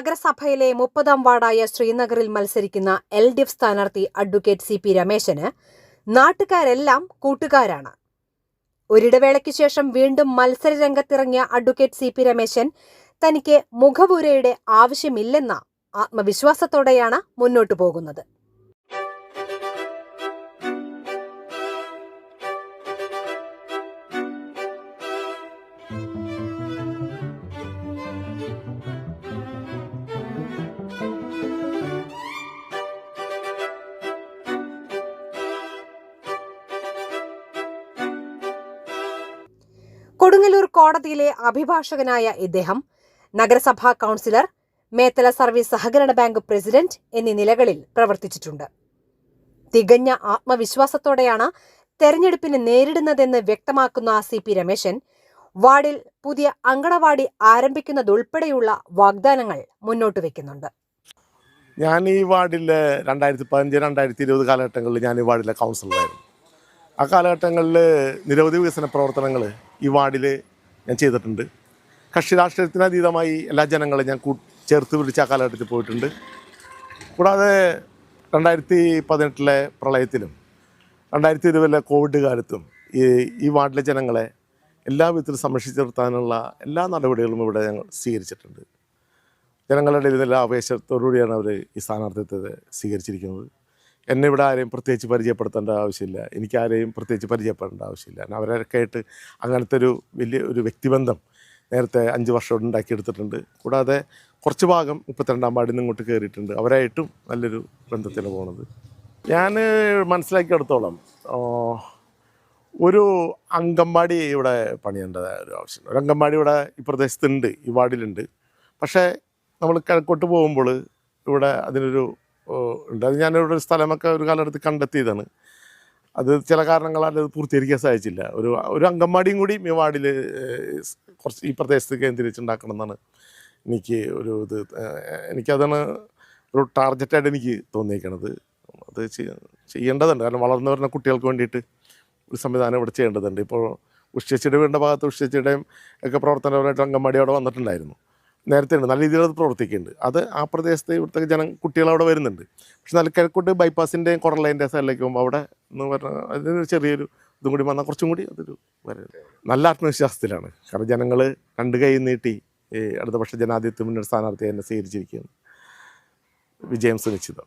നഗരസഭയിലെ മുപ്പതാം വാർഡായ ശ്രീനഗറിൽ മത്സരിക്കുന്ന എൽ ഡി എഫ് സ്ഥാനാർത്ഥി അഡ്വക്കേറ്റ് സി പി രമേശന് നാട്ടുകാരെല്ലാം കൂട്ടുകാരാണ്. ഒരിടവേളയ്ക്ക് ശേഷം വീണ്ടും മത്സര രംഗത്തിറങ്ങിയ അഡ്വക്കേറ്റ് സി പി രമേശൻ തനിക്ക് മുഖപുരയുടെ ആവശ്യമില്ലെന്ന ആത്മവിശ്വാസത്തോടെയാണ് മുന്നോട്ടു പോകുന്നത്. കൊടുങ്ങല്ലൂർ കോടതിയിലെ അഭിഭാഷകനായ ഇദ്ദേഹം നഗരസഭാ കൗൺസിലർ മേത്തല സർവീസ് സഹകരണ ബാങ്ക് പ്രസിഡന്റ് എന്നീ നിലകളിൽ പ്രവർത്തിച്ചിട്ടുണ്ട്. തികഞ്ഞ ആത്മവിശ്വാസത്തോടെയാണ് തെരഞ്ഞെടുപ്പിനെ നേരിടുന്നതെന്ന് വ്യക്തമാക്കുന്ന സി പി രമേശൻ വാർഡിൽ പുതിയ അങ്കണവാടി ആരംഭിക്കുന്നതുൾപ്പെടെയുള്ള വാഗ്ദാനങ്ങൾ മുന്നോട്ട് വയ്ക്കുന്നുണ്ട് ഞാൻ ഈ വാർഡിലെ രണ്ടായിരത്തി പതിനഞ്ച് രണ്ടായിരത്തി ഇരുപത് കാലഘട്ടങ്ങളിൽ ഞാൻ ഈ വാർഡിലെ കൗൺസിലറായിരുന്നു. ആ കാലഘട്ടങ്ങളിൽ നിരവധി വികസന പ്രവർത്തനങ്ങൾ ഈ വാർഡിൽ ഞാൻ ചെയ്തിട്ടുണ്ട്. കക്ഷി രാഷ്ട്രീയത്തിനതീതമായി എല്ലാ ജനങ്ങളെ ഞാൻ കൂ ചേർത്ത് പിടിച്ച് ആ കാലഘട്ടത്തിൽ പോയിട്ടുണ്ട്. കൂടാതെ രണ്ടായിരത്തി പതിനെട്ടിലെ പ്രളയത്തിലും രണ്ടായിരത്തി ഇരുപതിലെ കോവിഡ് കാലത്തും ഈ ഈ വാർഡിലെ ജനങ്ങളെ എല്ലാ വിധത്തിലും സംരക്ഷിച്ചു നിർത്താനുള്ള എല്ലാ നടപടികളും ഇവിടെ ഞങ്ങൾ സ്വീകരിച്ചിട്ടുണ്ട്. ജനങ്ങളുടെ ഇടയിൽ നല്ല ആവേശത്തോടുകൂടിയാണ് അവർ ഈ സ്ഥാനാർത്ഥിത്വത്തെ സ്വീകരിച്ചിരിക്കുന്നത്. എന്നെ ഇവിടെ ആരെയും പ്രത്യേകിച്ച് പരിചയപ്പെടുത്തേണ്ട ആവശ്യമില്ല. എനിക്ക് ആരെയും പ്രത്യേകിച്ച് പരിചയപ്പെടേണ്ട ആവശ്യമില്ല. അവരൊക്കെ ആയിട്ട് അങ്ങനത്തെ ഒരു വലിയ ഒരു വ്യക്തിബന്ധം നേരത്തെ അഞ്ച് വർഷം ഉണ്ടാക്കിയെടുത്തിട്ടുണ്ട്. കൂടാതെ കുറച്ച് ഭാഗം മുപ്പത്തിരണ്ടാം വാർഡിൽ നിന്ന് ഇങ്ങോട്ട് കയറിയിട്ടുണ്ട്. അവരായിട്ടും നല്ലൊരു ബന്ധത്തിന് പോണത്. ഞാൻ മനസ്സിലാക്കിയെടുത്തോളം ഒരു അങ്കമ്പാടി ഇവിടെ പണിയേണ്ടതായ ഒരു ആവശ്യമുണ്ട് ഒരു അങ്കമ്പാടി ഇവിടെ ഈ പ്രദേശത്തുണ്ട് ഈ വാർഡിലുണ്ട്. പക്ഷേ നമ്മൾ കിഴക്കോട്ട് പോകുമ്പോൾ ഇവിടെ അതിനൊരു ഉണ്ട് അത് ഞാനിവിടെ ഒരു സ്ഥലമൊക്കെ ഒരു കാലഘട്ടത്തിൽ കണ്ടെത്തിയതാണ്. അത് ചില കാരണങ്ങളാൽ അത് പൂർത്തീകരിക്കാൻ സാധിച്ചില്ല. ഒരു ഒരു അങ്കമ്പാടിയും കൂടി ഈ വാർഡിൽ കുറച്ച് ഈ പ്രദേശത്ത് കേന്ദ്രീകരിച്ചുണ്ടാക്കണം എന്നാണ് എനിക്ക് ഒരു ഇത് എനിക്കതാണ് ഒരു ടാർഗറ്റായിട്ട് എനിക്ക് തോന്നിയേക്കണത്. അത് ചെയ്യ- ചെയ്യേണ്ടതുണ്ട്. കാരണം വളർന്നു വരുന്ന കുട്ടികൾക്ക് വേണ്ടിയിട്ട് ഒരു സംവിധാനം ഇവിടെ ചെയ്യേണ്ടതുണ്ട്. ഇപ്പോൾ ഉഷ്യച്ചിയുടെ വീടിന്റെ ഭാഗത്ത് ഉഷ്യച്ചിയുടെയും ഒക്കെ പ്രവർത്തനപരമായിട്ട് അങ്കൻവാടി അവിടെ വന്നിട്ടുണ്ടായിരുന്നു. നേരത്തെ ഉണ്ട്. നല്ല രീതിയിൽ അത് പ്രവർത്തിക്കുന്നുണ്ട്. അത് ആ പ്രദേശത്തെ ഇവിടുത്തെ ജനം കുട്ടികൾ അവിടെ വരുന്നുണ്ട്. പക്ഷെ നല്ല കിഴക്കോട്ട് ബൈപ്പാസിന്റെയും കുറലൈന്റെ സ്ഥലത്തേക്ക് പോകുമ്പോൾ അവിടെ എന്ന് പറഞ്ഞാൽ അതിനൊരു ചെറിയൊരു ഇതും കൂടി വന്നാൽ കുറച്ചും കൂടി അതൊരു വരുന്നത് നല്ല ആത്മവിശ്വാസത്തിലാണ്. കാരണം ജനങ്ങൾ രണ്ട് കൈ നീട്ടി അടുത്ത പക്ഷേ ജനാധിപത്യ മുന്നണി സ്ഥാനാർത്ഥിയെ എന്നെ സ്വീകരിച്ചിരിക്കുകയാണ്. വിജയം സുനിശ്ചിതം.